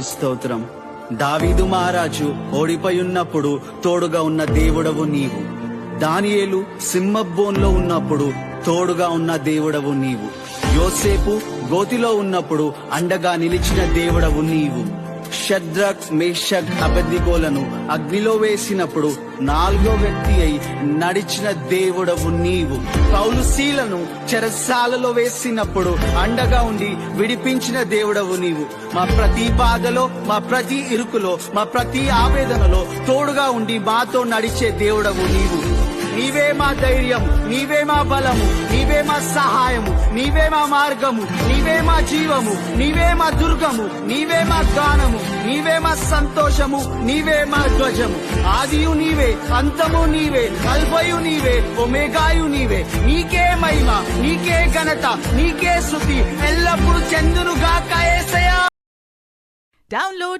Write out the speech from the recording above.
స్తోత్రం. దావీదు మహారాజు ఓడిపోయి ఉన్నప్పుడు తోడుగా ఉన్న దేవుడవు నీవు. దానియేలు సింహబోన్లో ఉన్నప్పుడు తోడుగా ఉన్న దేవుడవు నీవు. యోసేపు గోతిలో ఉన్నప్పుడు అండగా నిలిచిన దేవుడవు నీవు. షద్రక్ మేషక్ అబద్దిగోలను అగ్నిలో వేసినప్పుడు నాలుగో వ్యక్తి అయి నడిచిన దేవుడవు నీవు. పౌలు శీలను చెరసాలలో వేసినప్పుడు అండగా ఉండి విడిపించిన దేవుడవు నీవు. మా ప్రతి బాధలో మా ప్రతి ఇరుకులో మా ప్రతి ఆవేదనలో తోడుగా ఉండి మాతో నడిచే దేవుడవు నీవు. నీవే మా ధైర్యం నీవే మా బలము నీవే మా సహాయము నీవే మా మార్గము నీవే మా జీవము నీవే మా దుర్గము నీవే మా గానము నీవే మా సంతోషము నీవే మా ధ్వజము. ఆదియు నీవే అంతము నీవే అల్పయు నీవే ఒమేగాయు నీవే. నీకే మహిమ నీకే ఘనత నీకే శృతి ఎల్లప్పుడు చెందునుగా కయేసయా డౌన్లోడ్